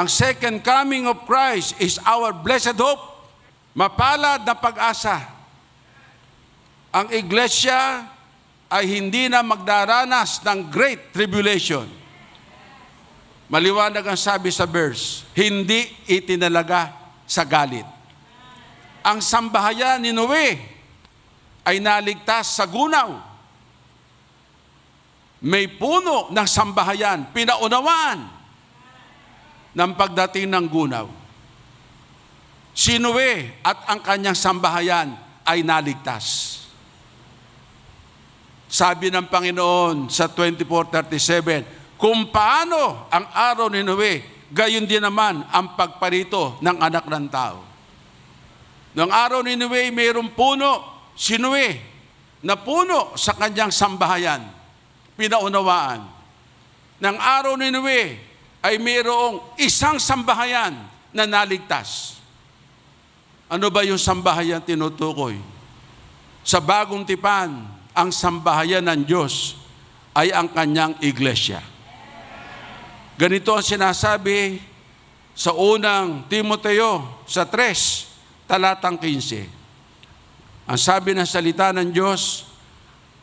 Ang second coming of Christ is our blessed hope. Mapalad na pag-asa. Ang iglesia ay hindi na magdaranas ng great tribulation. Maliwanag ang sabi sa verse, hindi itinalaga sa galit. Ang sambahayan ni Noe ay naligtas sa gunaw. May puno ng sambahayan, pinaunawaan ng pagdating ng gunaw. Si Noe at ang kanyang sambahayan ay naligtas. Sabi ng Panginoon sa 24.37, kung paano ang araw ni Noe, gayon din naman ang pagparito ng anak ng tao. Noong araw ni Noe, mayroong puno, si Noe, na puno sa kanyang sambahayan, pinaunawaan. Nang araw ni Noe, ay mayroong isang sambahayan na naligtas. Ano ba yung sambahayan tinutukoy? Sa bagong tipan, ang sambahayan ng Diyos ay ang kanyang iglesia. Ganito ang sinasabi sa unang Timoteo sa 3, talatang 15. Ang sabi ng salita ng Diyos,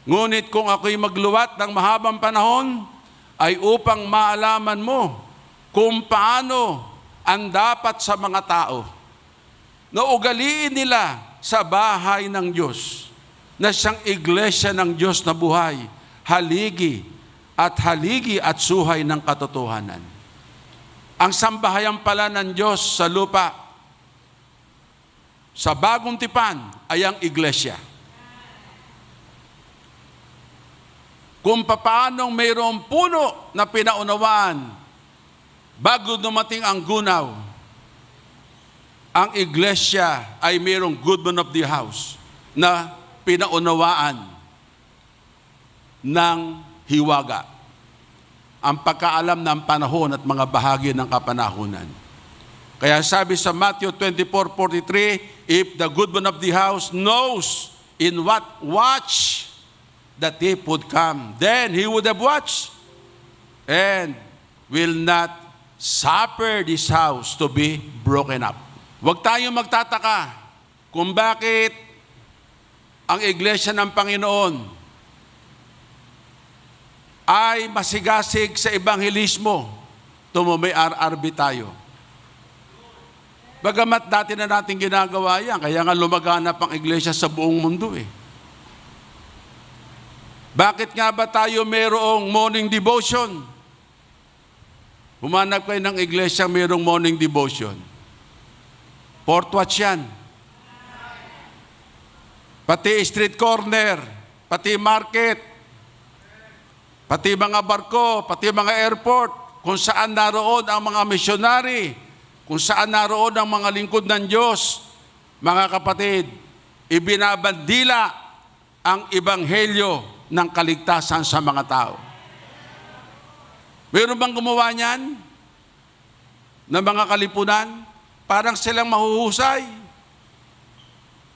Ngunit kung ako'y magluwat ng mahabang panahon, ay upang maalaman mo kung paano ang dapat sa mga tao na ugaliin nila sa bahay ng Diyos na siyang iglesia ng Diyos na buhay, haligi at haligi at suhay ng katotohanan. Ang sambahayan pala ng Diyos sa lupa, sa bagong tipan ay ang iglesia. Kung paanong mayroong puno na pinaunawaan bago dumating ang gunaw, ang iglesia ay mayroong goodman of the house na pinaunawaan ng hiwaga. Ang pagkaalam ng panahon at mga bahagi ng kapanahunan. Kaya sabi sa Matthew 24:43, if the goodman of the house knows in what watch the thief would come, then he would have watched and will not suffer this house to be broken up. Huwag tayong magtataka kung bakit ang iglesia ng Panginoon ay masigasig sa ebanghelismo. Tumumay RRB tayo. Bagamat dati na natin ginagawa yan, kaya nga lumaganap ang iglesia sa buong mundo eh. Bakit nga ba tayo mayroong morning devotion? Humanap kayo ng iglesia mayroong morning devotion. Port watch yan. Pati street corner, pati market, pati mga barko, pati mga airport, kung saan naroon ang mga misyonary, kung saan naroon ang mga lingkod ng Diyos, mga kapatid, ibinabandila ang ebanghelyo ng kaligtasan sa mga tao. Meron bang gumawa niyan? ng mga kalipunan? Parang silang mahuhusay.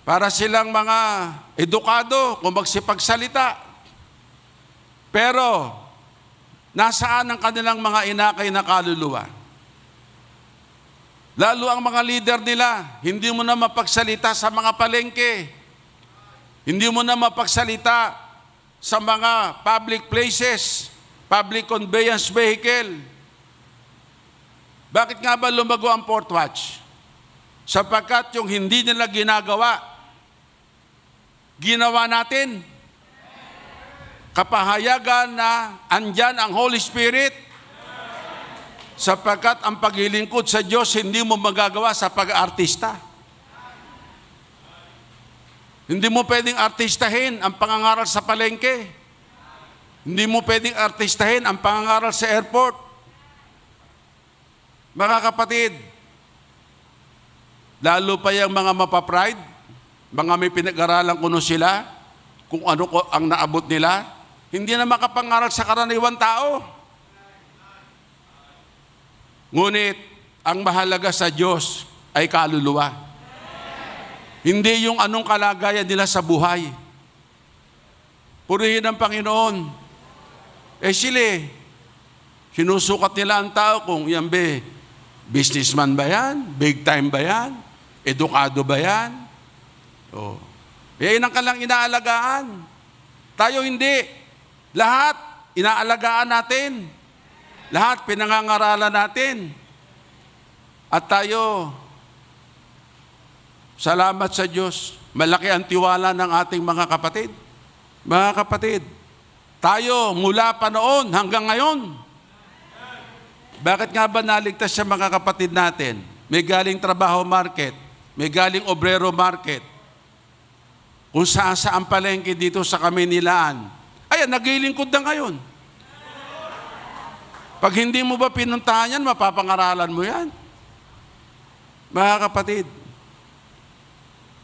Para silang mga edukado kung magsipagsalita. Pero, nasaan ang kanilang mga inakay na kaluluwa? Lalo ang mga leader nila, hindi mo na mapagsalita sa mga palengke. Hindi mo na mapagsalita sa mga public places, public conveyance vehicle. Bakit nga ba lumago ang Port Watch? Sapagkat yung hindi nila ginagawa, ginawa natin. Kapahayagan na andyan ang Holy Spirit. Sapagkat ang paglilingkod sa Diyos hindi mo magagawa sa pag-artista. Hindi mo pwedeng artistahin ang pangangaral sa palengke. Hindi mo pwedeng artistahin ang pangangaral sa airport. Mga kapatid, lalo pa yung mga mapapride, mga may pinag-aralan kuno sila, kung ano ko ang naabot nila, hindi na makapangaral sa karaniwang tao. Ngunit, ang mahalaga sa Diyos ay kaluluwa. Hindi yung anong kalagayan nila sa buhay. Purihin ang Panginoon. Eh sila, sinusukat nila ang tao kung yan be, Businessman ba yan? Big time ba yan? Edukado ba yan? Oh. Eh, yun ang kalang inaalagaan. Tayo hindi. Lahat, inaalagaan natin. Lahat, pinangangaralan natin. At tayo, salamat sa Diyos, malaki ang tiwala ng ating mga kapatid. Mga kapatid, tayo mula pa noon hanggang ngayon, bakit nga ba naligtas sa mga kapatid natin? May galing trabaho market, may galing obrero market, kung saan saan palengke dito sa Kaminilaan. Ayan, naglilingkod na ngayon. Pag hindi mo ba pinuntahan yan, mapapangaralan mo yan. Mga kapatid,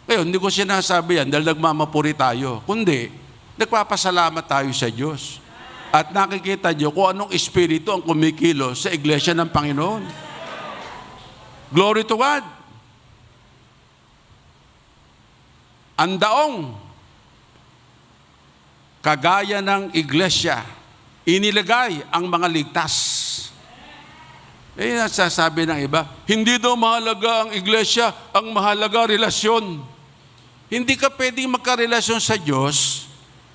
ngayon, hindi ko sinasabi yan dahil nagmamapuri tayo. Kundi, nagpapasalamat tayo sa Diyos. At nakikita nyo kung anong espiritu ang kumikilo sa iglesia ng Panginoon. Glory to God. Ang daong kagaya ng iglesia, inilagay ang mga ligtas. Eh, nasasabi ng iba, hindi daw mahalaga ang iglesia, ang mahalaga relasyon. Hindi ka pwedeng magkarelasyon sa Diyos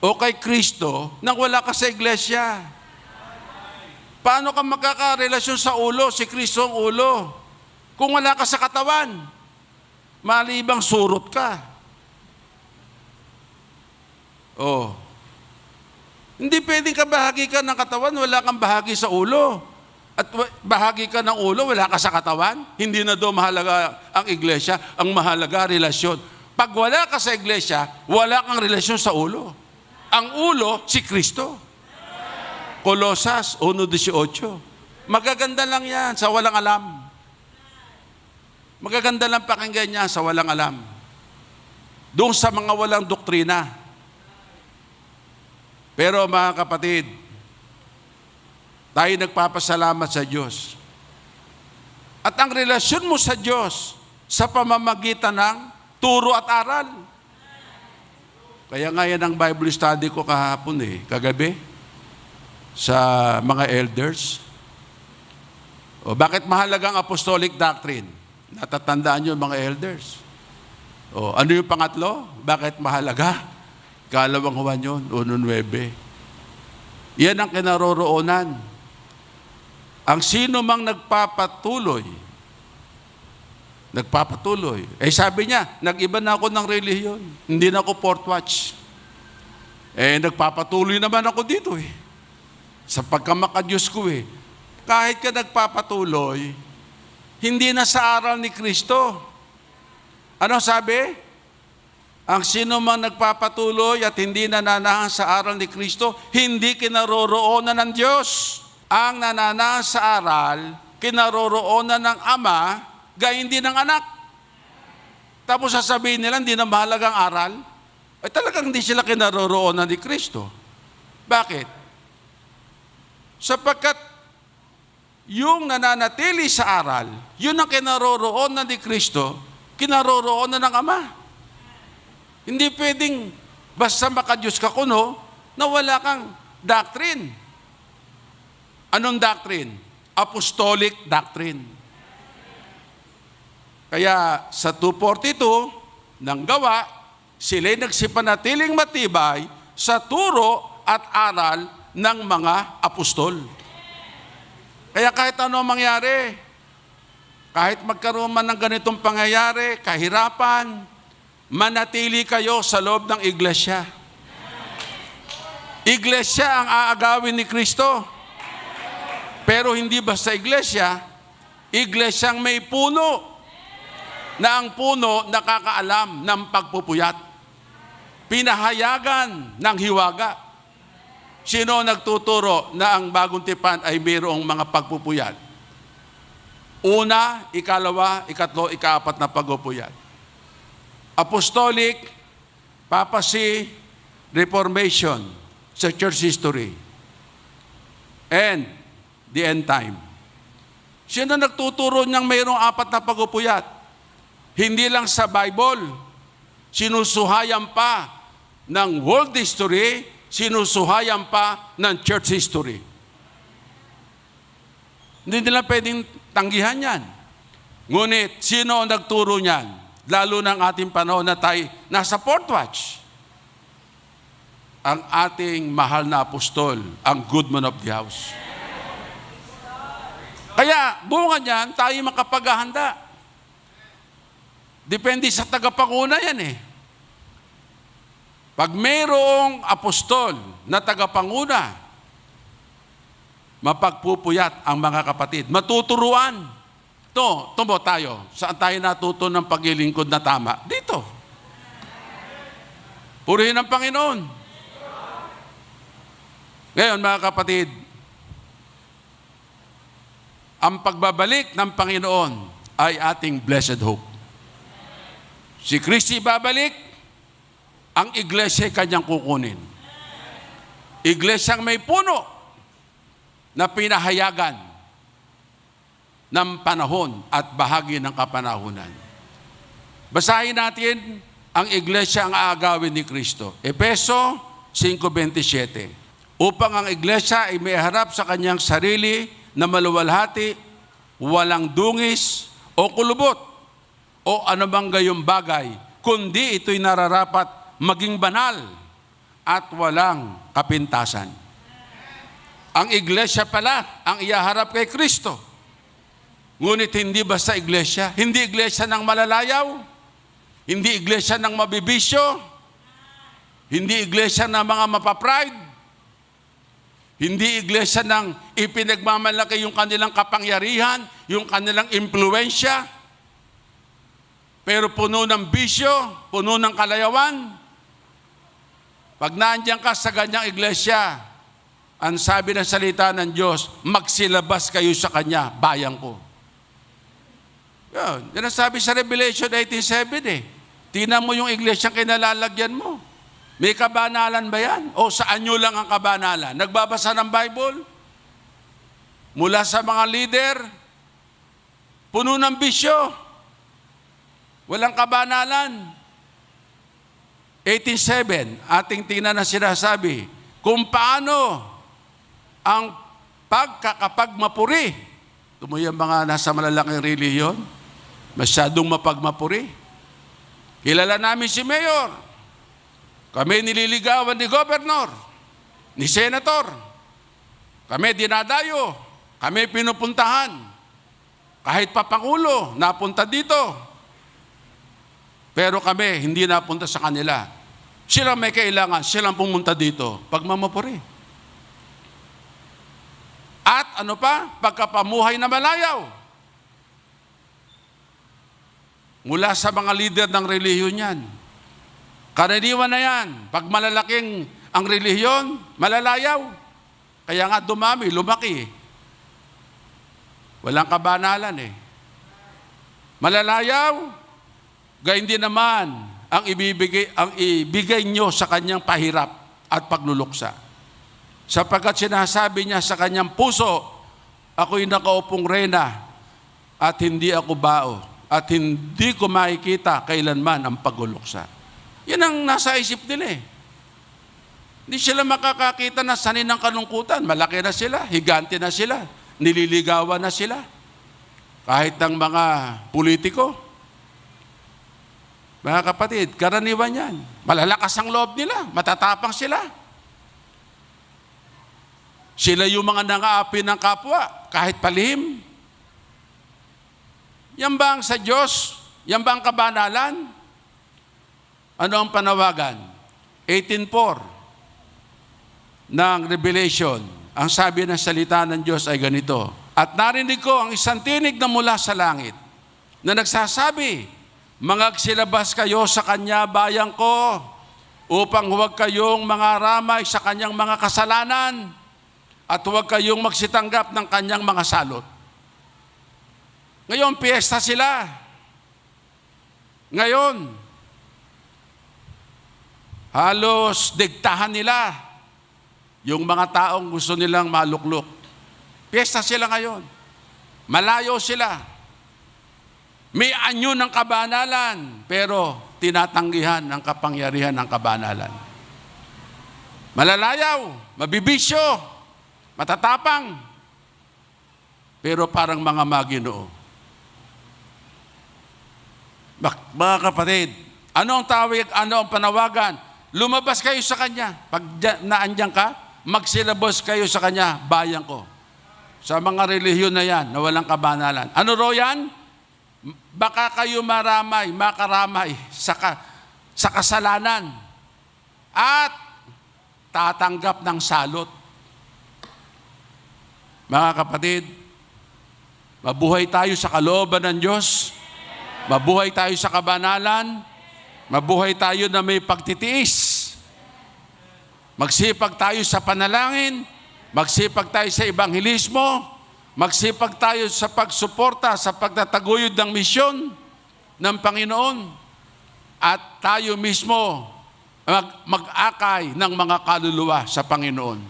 o kay Kristo nang wala ka sa iglesia. Paano ka magkakarelasyon sa ulo? Si Kristo ang ulo. Kung wala ka sa katawan, malibang surot ka. Oh. Hindi pwedeng ka bahagi ka ng katawan, wala kang bahagi sa ulo. At bahagi ka ng ulo, wala ka sa katawan. Hindi na do mahalaga ang iglesia, ang mahalaga relasyon. Pag wala ka sa iglesia, wala kang relasyon sa ulo. Ang ulo, si Kristo. Kolosas 1.18. Magaganda lang yan sa walang alam. Magaganda lang pakinggan niya sa walang alam. Doon sa mga walang doktrina. Pero mga kapatid, tayo nagpapasalamat sa Diyos. At ang relasyon mo sa Diyos sa pamamagitan ng turo at aral. Kaya nga yan ang Bible study ko kahapon eh, kagabi, sa mga elders. O bakit mahalagang apostolic doctrine? Natatandaan nyo mga elders. O ano yung pangatlo? Bakit mahalaga? Kalawang Juan yun, 1.9. Yan ang kinaroroonan. Ang sino mang nagpapatuloy, nagpapatuloy. Eh sabi niya, nag-iba na ako ng relihiyon. Hindi na ako port watch. Eh nagpapatuloy naman ako dito eh. Sa pagkamakadiyos ko eh. Kahit ka nagpapatuloy, hindi na sa aral ni Kristo. Ano sabi? Ang sino mang nagpapatuloy at hindi nananahan sa aral ni Kristo, hindi kinaroroonan ng Diyos. Ang nananahan sa aral, kinaroroonan ng Ama, gayon din ng anak. Tapos sasabihin nila, hindi na mahalagang aral. Ay talagang hindi sila kinaroroonan ni Kristo. Bakit? Sapagkat yung nananatili sa aral, yun ang kinaroroonan ni Kristo, kinaroroonan ng Ama. Hindi pwedeng basta makadiyos ka kuno na wala kang doctrine. Anong doctrine? Apostolic doctrine. Kaya sa 242 ng gawa, sila'y nagsipanatiling matibay sa turo at aral ng mga apostol. Kaya kahit ano ang mangyari, kahit magkaroon man ng ganitong pangyayari, kahirapan, manatili kayo sa loob ng iglesia. Iglesia ang aagawin ni Kristo. Pero hindi basta iglesia, iglesyang may puno na ang puno nakakaalam ng pagpupuyat. Pinahayagan ng hiwaga. Sino nagtuturo na ang bagong tipan ay mayroong mga pagpupuyat? Una, ikalawa, ikatlo, ikaapat na pagpupuyat. Apostolic, papacy, reformation sa church history. And the end time. Sino nagtuturo niyang mayroong apat na pagpupuyat? Hindi lang sa Bible, sinusuhayan pa ng world history, sinusuhayan pa ng church history. Hindi nila pwedeng tanggihan yan. Ngunit, sino ang nagturo niyan? Lalo ng ating panahon na tayo nasa port watch. Ang ating mahal na apostol, ang good man of the house. Kaya, bunga niyan, tayo makapaghahanda. Depende sa tagapanguna yan eh. Pag mayroong apostol na tagapanguna, mapagpupuyat ang mga kapatid. Matuturuan. To, tumbo tayo. Saan tayo natuto ng paglilingkod na tama? Dito. Purihin ang Panginoon. Ngayon, mga kapatid, ang pagbabalik ng Panginoon ay ating blessed hope. Si Kristi babalik, ang iglesia kanyang kukunin. Iglesyang may puno na pinahayagan ng panahon at bahagi ng kapanahunan. Basahin natin ang iglesia ang aagawin ni Kristo. Epeso 5.27 Upang ang iglesia ay may harap sa kanyang sarili na maluwalhati, walang dungis o kulubot o anumang gayong bagay, kundi ito'y nararapat maging banal at walang kapintasan. Ang iglesia pala ang iyaharap kay Kristo. Ngunit hindi basta iglesia, hindi iglesia ng malalayaw, hindi iglesia ng mabibisyo, hindi iglesia ng mga mapapride, hindi iglesia ng ipinagmamalaki yung kanilang kapangyarihan, yung kanilang impluensya, pero puno ng bisyo, puno ng kalayawan. Pag naandyan ka sa ganyang iglesia, ang sabi ng salita ng Diyos, magsilabas kayo sa Kanya, bayan ko. Yan, yan ang sabi sa Revelation 18.7 eh. Tingnan mo yung iglesia kinalalagyan mo. May kabanalan ba yan? O saan nyo lang ang kabanalan? Nagbabasa ng Bible? Mula sa mga leader? Puno ng bisyo? Walang kabanalan? 18.7, ating tingnan na sinasabi, kung paano ang pagkakapagmapuri. Tumo yung mga nasa malalaking reliyon, masyadong mapagmapuri. Kilala namin si Mayor. Kami nililigawan ni Governor, ni Senator. Kami dinadayo. Kami pinupuntahan. Kahit pa Pangulo, napunta dito. Pero kami, hindi napunta sa kanila. Sila may kailangan, silang pumunta dito. Pagmamapuri. At ano pa? Pagkapamuhay na malayaw. Mula sa mga leader ng relihiyon yan. Karaniwan na yan. Pag malalaking ang relihiyon, malalayaw. Kaya nga dumami, lumaki. Walang kabanalan eh. Malalayaw, Gayun din naman ang ibibigay ang ibigay nyo sa kanyang pahirap at pagluluksa. Sapagkat sinasabi niya sa kanyang puso, ako'y nakaupong reyna at hindi ako bao at hindi ko makikita kailanman ang pagluluksa. Yan ang nasa isip nila eh. Hindi sila makakakita na sanin ng kalungkutan. Malaki na sila, higante na sila, nililigawan na sila. Kahit ng mga politiko, mga kapatid, karaniwan yan. Malalakas ang loob nila, matatapang sila. Sila yung mga nangaapi ng kapwa, kahit palihim. Yan ba ang sa Diyos? Yan ba ang kabanalan? Ano ang panawagan? 18.4 ng Revelation. Ang sabi ng salita ng Diyos ay ganito, At narinig ko ang isang tinig na mula sa langit na nagsasabi, Mangagsilabas kayo sa kanya bayang ko upang huwag kayong mga ramay sa kanyang mga kasalanan at huwag kayong magsitanggap ng kanyang mga salot. Ngayon, piyesta sila. Ngayon, halos digtahan nila yung mga taong gusto nilang maluklok. Piyesta sila ngayon. Malayo sila. May anyo ng kabanalan, pero tinatanggihan ang kapangyarihan ng kabanalan. Malalayaw, mabibisyo, matatapang, pero parang mga maginoo. Bak- Mga kapatid, ano ang tawag, ano ang panawagan? Lumabas kayo sa Kanya. Pag dyan- naandyan ka, magsilabos kayo sa Kanya, bayan ko. Sa mga relihiyon na yan, na walang kabanalan. Ano ro yan? Baka kayo maramay, makaramay sa, ka, sa kasalanan. At tatanggap ng salot. Mga kapatid, mabuhay tayo sa kalooban ng Diyos. Mabuhay tayo sa kabanalan. Mabuhay tayo na may pagtitiis. Magsipag tayo sa panalangin. Magsipag tayo sa ebanghelismo. Magsipag tayo sa pagsuporta sa pagtataguyod ng misyon ng Panginoon. At tayo mismo mag- mag-akay ng mga kaluluwa sa Panginoon.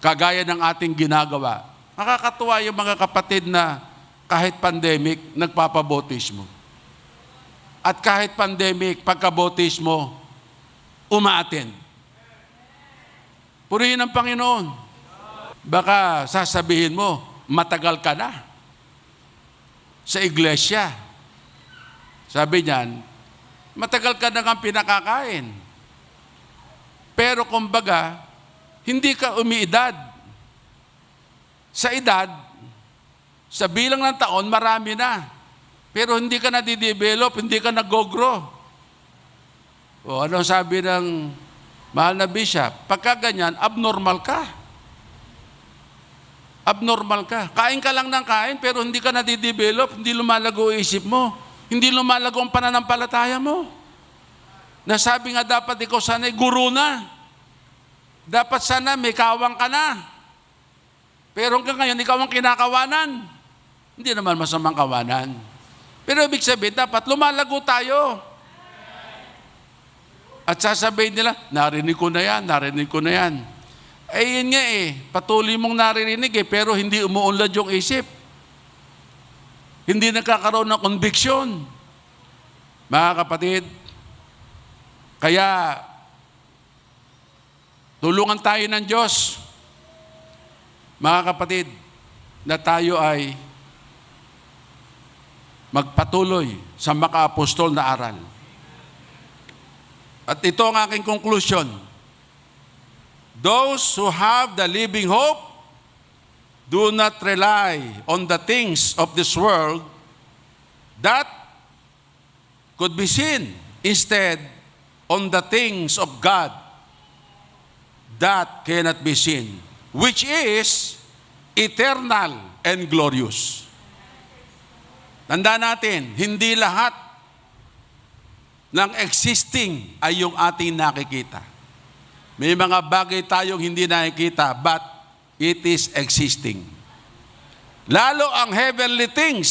Kagaya ng ating ginagawa. Nakakatuwa yung mga kapatid na kahit pandemic, nagpapabotismo. At kahit pandemic, pagkabotismo, umaattend. Purihin ang Panginoon. Baka sasabihin mo, matagal ka na sa iglesia. Sabi niyan, matagal ka na nga pinakakain. Pero kumbaga, hindi ka umiidad. Sa edad, sa bilang ng taon, marami na. Pero hindi ka na didevelop, hindi ka nag-grow. O ano sabi ng mahal na bishop? Pagka ganyan, abnormal ka. Abnormal ka. Kain ka lang ng kain, pero hindi ka nadidevelop, hindi lumalago isip mo. Hindi lumalago ang pananampalataya mo. Nasabi nga dapat ikaw sana'y guru na. Dapat sana may kawang ka na. Pero hanggang ngayon, ikaw ang kinakawanan. Hindi naman masamang kawanan. Pero ibig sabihin, dapat lumalago tayo. At sasabihin nila, narinig ko na yan, narinig ko na yan. Eh yun nga eh, patuloy mong naririnig eh, pero hindi umuunlad yung isip. Hindi nagkakaroon ng conviction. Mga kapatid, kaya tulungan tayo ng Diyos. Mga kapatid, na tayo ay magpatuloy sa makaapostol na aral. At ito ang aking conclusion. Those who have the living hope do not rely on the things of this world that could be seen. Instead, on the things of God that cannot be seen, which is eternal and glorious. Tanda natin, hindi lahat ng existing ay yung ating nakikita. May mga bagay tayong hindi nakikita, but it is existing. Lalo ang heavenly things,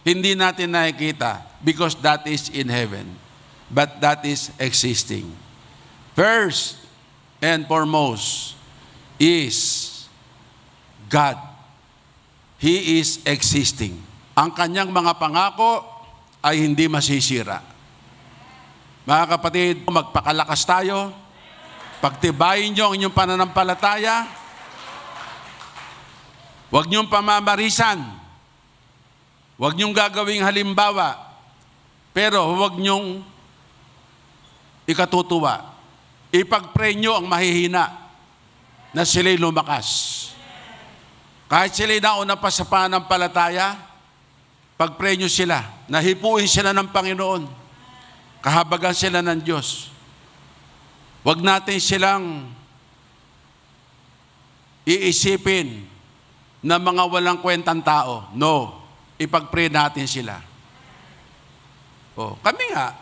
hindi natin nakikita because that is in heaven. But that is existing. First and foremost is God. He is existing. Ang kanyang mga pangako ay hindi masisira. Mga kapatid, magpakalakas tayo. Pagtibayin niyo ang inyong pananampalataya. Huwag niyong pamamarisan. Huwag niyong gagawing halimbawa. Pero huwag niyong ikatutuwa. Ipag-pray niyo ang mahihina na sila'y lumakas. Kahit sila'y nauna pa sa pananampalataya, pag-pray niyo sila, nahipuin sila ng Panginoon, kahabagan sila ng Diyos. Huwag natin silang iisipin na mga walang kwentang tao. No, ipag-pray natin sila. Oh, kami nga,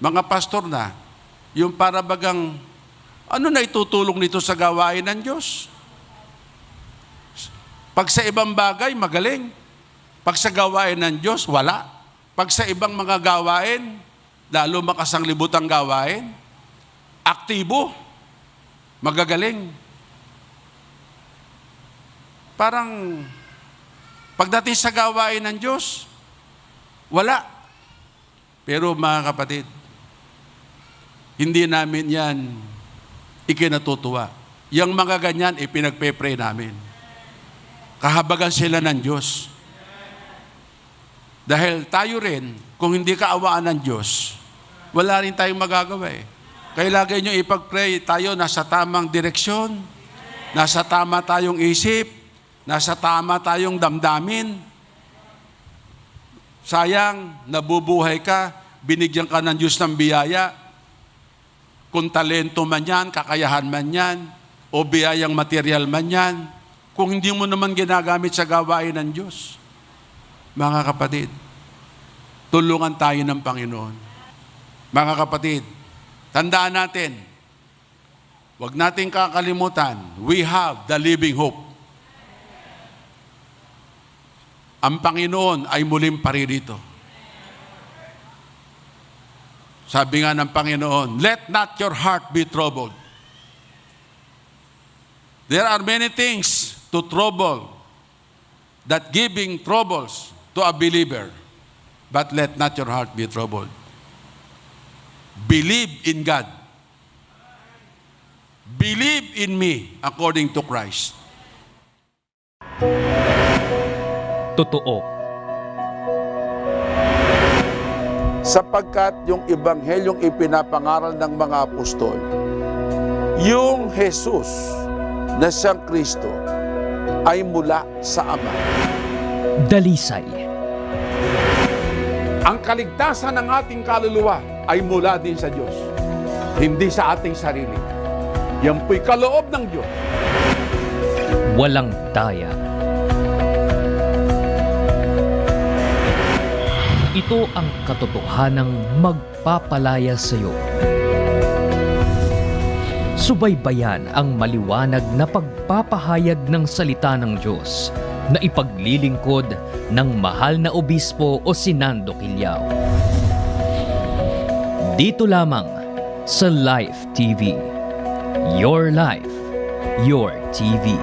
mga pastor na, yung para bagang, ano na itutulong nito sa gawain ng Diyos? Pag sa ibang bagay, magaling. Pag sa gawain ng Diyos, wala. Pag sa ibang mga gawain, lalo makasanglibot ang gawain, aktibo, magagaling. Parang pagdating sa gawain ng Diyos, wala. Pero mga kapatid, hindi namin yan ikinatutuwa. Yung mga ganyan, ipinagpe-pray namin. Kahabagan sila ng Diyos. Dahil tayo rin, kung hindi kaawaan ng Diyos, wala rin tayong magagawa eh. Kaya lagi nyo ipag-pray, tayo nasa tamang direksyon, nasa tama tayong isip, nasa tama tayong damdamin. Sayang, nabubuhay ka, binigyan ka ng Diyos ng biyaya. Kung talento man yan, kakayahan man yan, o biyayang material man yan, kung hindi mo naman ginagamit sa gawain ng Diyos. Mga kapatid, tulungan tayo ng Panginoon. Mga kapatid, tandaan natin, huwag nating kakalimutan, we have the living hope. Ang Panginoon ay muling paririto. Sabi nga ng Panginoon, let not your heart be troubled. There are many things to trouble that giving troubles to a believer. But let not your heart be troubled. Believe in God. Believe in me according to Christ. Totoo. sapagkat yung ebanghelyong ipinapangaral ng mga apostol, yung Jesus na siyang Kristo ay mula sa Ama. Dalisay. Ang kaligtasan ng ating kaluluwa ay mula din sa Diyos, hindi sa ating sarili. Yan po'y kaloob ng Diyos. Walang daya. Ito ang katotohanang magpapalaya sa iyo. Subaybayan ang maliwanag na pagpapahayag ng salita ng Diyos na ipaglilingkod ng mahal na obispo o sinando Kilyao. Dito lamang sa Life TV. Your Life, Your TV.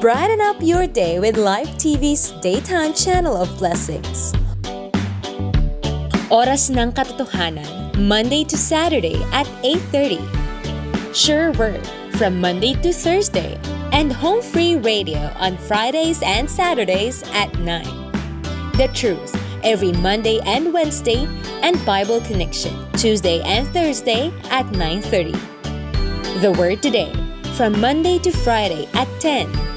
Brighten up your day with Live TV's Daytime Channel of Blessings. Oras ng Katotohanan, Monday to Saturday at 8.30. Sure Word, from Monday to Thursday. And Home Free Radio on Fridays and Saturdays at 9. The Truth, every Monday and Wednesday. And Bible Connection, Tuesday and Thursday at 9.30. The Word Today, from Monday to Friday at 10.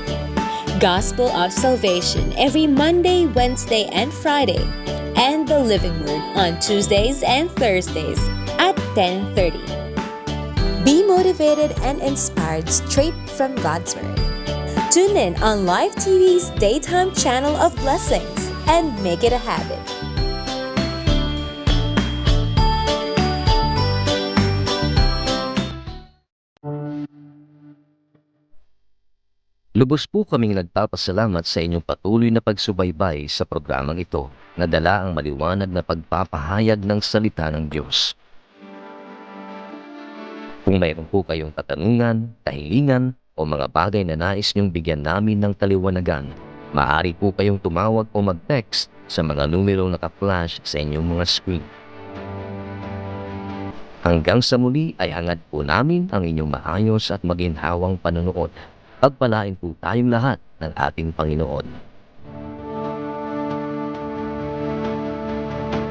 Gospel of Salvation every Monday, Wednesday, and Friday, and the Living Word on Tuesdays and Thursdays at 10:30. Be motivated and inspired straight from God's Word. Tune in on Live TV's Daytime Channel of Blessings and make it a habit. Lubos po kaming nagpapasalamat sa inyong patuloy na pagsubaybay sa programang ito na dala ang maliwanag na pagpapahayag ng salita ng Diyos. Kung mayroon po kayong katanungan, kahilingan o mga bagay na nais niyong bigyan namin ng kaliwanagan, maaari po kayong tumawag o mag-text sa mga numero naka-flash sa inyong mga screen. Hanggang sa muli ay hangad po namin ang inyong maayos at maginhawang panonood. Pagpalain po tayong lahat ng ating Panginoon.